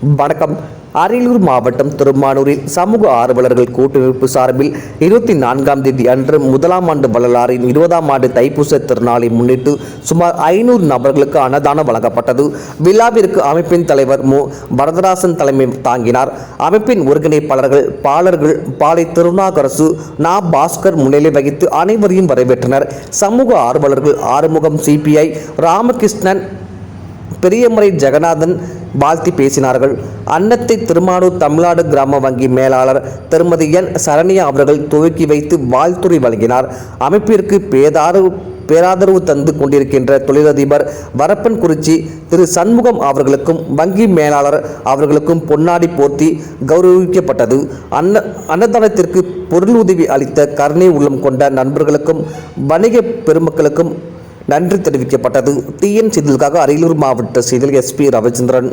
வணக்கம். அரியலூர் மாவட்டம் திருமானூரில் சமூக ஆர்வலர்கள் கூட்டமைப்பு சார்பில் இருபத்தி நான்காம் தேதி அன்று முதலாம் ஆண்டு வள்ளலாரின் இருபதாம் ஆண்டு தைப்பூச திருநாளை முன்னிட்டு சுமார் ஐநூறு நபர்களுக்கு அன்னதானம் வழங்கப்பட்டது. விழாவிற்கு அமைப்பின் தலைவர் மு. வரதராசன் தலைமை தாங்கினார். அமைப்பின் ஒருங்கிணைப்பாளர்கள் பாலர்கள் பாலை திருநாகரசு நா. பாஸ்கர் முன்னிலை வகித்து அனைவரையும் வரவேற்றனர். சமூக ஆர்வலர்கள் ஆறுமுகம் சிபிஐ ராமகிருஷ்ணன் பெரியமறை ஜெகநாதன் வாழ்த்தி பேசினார்கள். அன்னத்தை திருமானூர் தமிழ்நாடு கிராம வங்கி மேலாளர் திருமதி என். சரண்யா அவர்கள் துவக்கி வைத்து வாழ்த்துறை வழங்கினார். அமைப்பிற்கு பேதாரவு பேராதரவு தந்து கொண்டிருக்கின்ற தொழிலதிபர் வரப்பன் குறிச்சி திரு சண்முகம் அவர்களுக்கும் வங்கி மேலாளர் அவர்களுக்கும் பொன்னாடி போர்த்தி கௌரவிக்கப்பட்டது. அன்ன அன்னதானத்திற்கு பொருளுதவி அளித்த கருணை உள்ளம் கொண்ட நண்பர்களுக்கும் வணிக பெருமக்களுக்கும் நன்றி தெரிவிக்கப்பட்டது. டிஎன் செய்திகளுக்காக அரியலூர் மாவட்ட செய்தியில் எஸ்பி ரவிச்சந்திரன்.